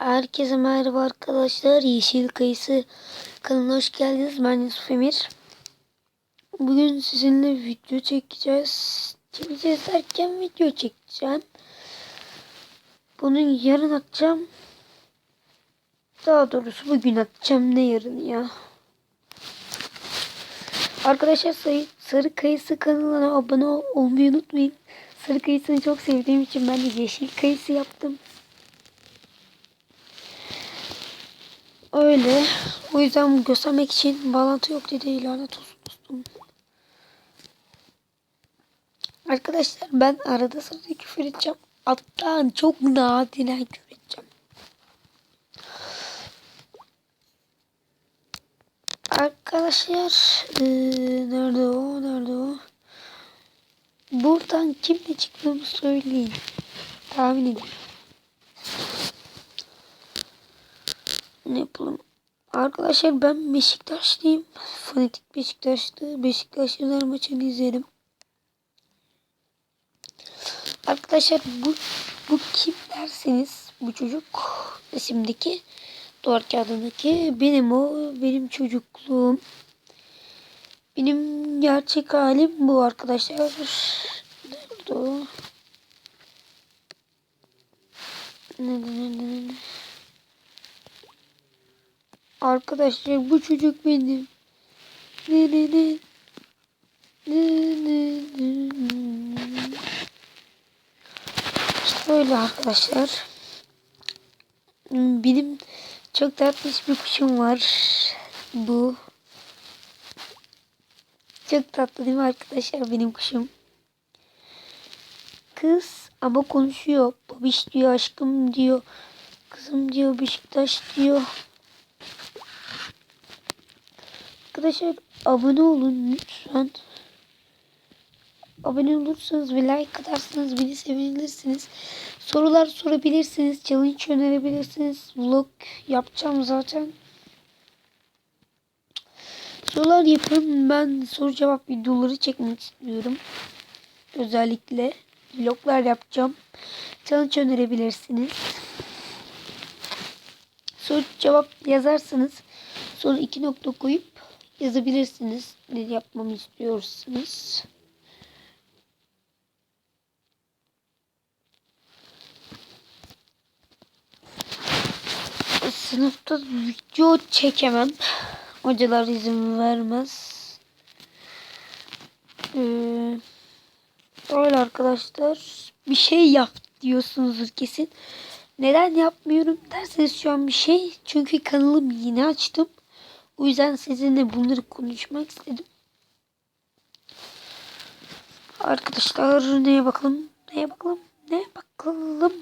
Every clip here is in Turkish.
Herkese merhaba arkadaşlar. Yeşil Kayısı kanalına hoş geldiniz. Ben Yusuf Emir. Bugün sizinle video çekeceğiz. Çekeceğiz derken video çekeceğim. Bunu yarın atacağım. Daha doğrusu bugün atacağım. Ne yarın ya? Arkadaşlar Sarı Kayısı kanalına abone ol- olmayı unutmayın. Sarı Kayısı'nı çok sevdiğim için ben de Yeşil Kayısı yaptım. Öyle. O yüzden göstermek için bağlantı yok dedi lanet olsun dostum. Arkadaşlar ben arada sırada küfür edeceğim. Hatta çok nadiren küfür edeceğim. Arkadaşlar eee, nerede o nerede o? Buradan kimle çıktığımı söyleyin. Tahmin edin. Ne yapalım? Arkadaşlar ben Beşiktaşlıyım. Fanatik Beşiktaşlı. Beşiktaşlılar maçını izlerim. Arkadaşlar bu bu kim derseniz bu çocuk resimdeki duvar kağıdındaki benim o benim çocukluğum. Benim gerçek halim bu arkadaşlar. Nerede o? Nerede nerede nerede? Arkadaşlar bu çocuk benim. Ne ne ne. Ne ne ne. İşte öyle arkadaşlar. Benim çok tatlı bir kuşum var. Bu. Çok tatlı değil mi arkadaşlar benim kuşum? Kız ama konuşuyor. Babiş diyor aşkım diyor. Kızım diyor Beşiktaş diyor. Arkadaşlar abone olun lütfen. Abone olursanız ve like atarsanız beni sevinirsiniz. Sorular sorabilirsiniz. Challenge önerebilirsiniz. Vlog yapacağım zaten. Sorular yapın. Ben soru cevap videoları çekmek istiyorum. Özellikle vloglar yapacağım. Challenge önerebilirsiniz. Soru cevap yazarsanız sonra iki nokta koyup yazabilirsiniz. Ne yapmamı istiyorsunuz. Sınıfta video çekemem. Hocalar izin vermez. Ee, öyle arkadaşlar. Bir şey yap diyorsunuzdur kesin. Neden yapmıyorum derseniz şu an bir şey. Çünkü kanalım yeni açtım. O yüzden sizinle bunları konuşmak istedim. Arkadaşlar neye bakalım? Neye bakalım? Neye bakalım?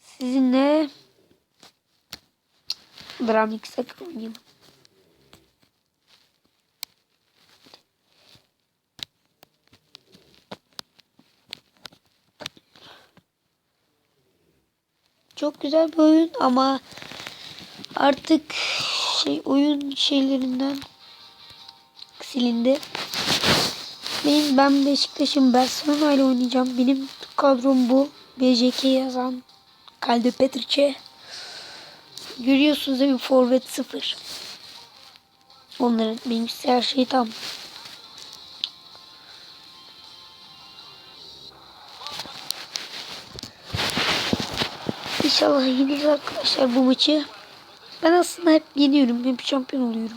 Sizinle Dramik sakın oynayalım. Çok güzel bir oyun ama artık şey oyun şeylerinden silindi. Benim ben Beşiktaş'ın Barcelona ile oynayacağım. Benim kadrom bu. BJK yazan Kalde Petrice. Görüyorsunuz değil mi? Forvet sıfır. Onların benim her şey tam. İnşallah yeniriz arkadaşlar bu maçı. Ben aslında hep yeniyorum. Hep şampiyon oluyorum.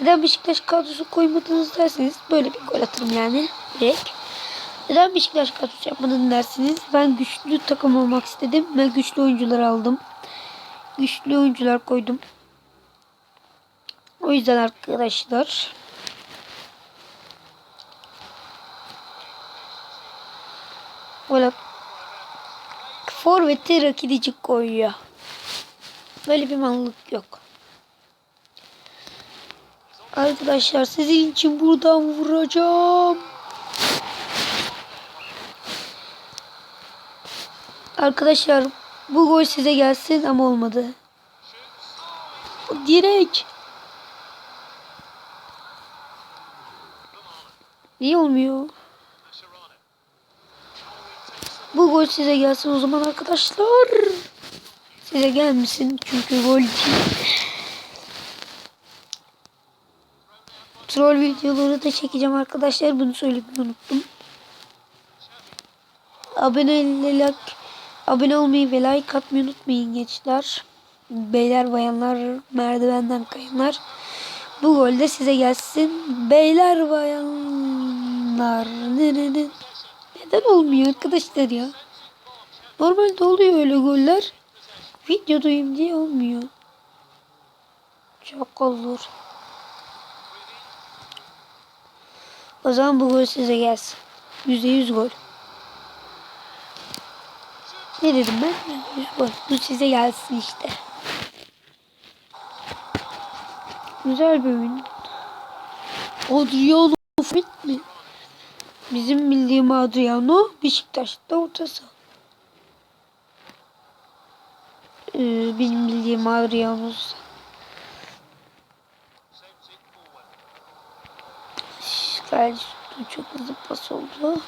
Neden Beşiktaş kadrosu koymadınız derseniz böyle bir gol atarım yani. Direkt. Neden Beşiktaş kadrosu yapmadın dersiniz. Ben güçlü takım olmak istedim. ve güçlü oyuncular aldım. Güçlü oyuncular koydum. O yüzden arkadaşlar. Böyle forveti rakidici koyuyor. Böyle bir manlık yok. Arkadaşlar sizin için buradan vuracağım. Arkadaşlar bu gol size gelsin ama olmadı. Direkt. Niye olmuyor? Bu gol size gelsin o zaman arkadaşlar. Size gelmesin çünkü golcü. Troll videoları da çekeceğim arkadaşlar. Bunu söylemeyi unuttum. Abone, like, abone olmayı ve like atmayı unutmayın gençler. Beyler bayanlar merdivenden kayanlar. Bu gol de size gelsin. Beyler bayanlar. Ne, ne, ne. Neden olmuyor arkadaşlar ya? Normalde oluyor öyle goller. Videodayım diye olmuyor. Çok olur. O zaman bu gol size gelsin. Yüzde yüz gol. Ne dedim ben? Yüz gol. Bu size gelsin işte. Güzel bir oyun. Adriano Fit mi? Bizim bildiğim Adriano Beşiktaş'ta ortası. Ee, benim bildiğim Adriano Gayet çok hızlı pas oldu.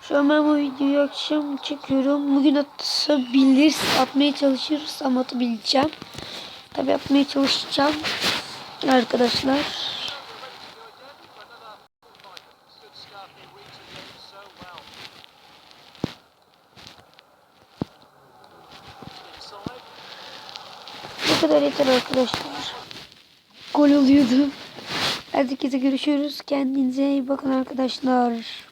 Şu an ben bu videoyu akşam çekiyorum. Bugün atabilir, atmaya çalışırsam atabileceğim. Tabi yapmaya çalışacağım. Arkadaşlar. Bu kadar yeter arkadaşlar. Gol oluyordu. Herkese görüşürüz. Kendinize iyi bakın arkadaşlar.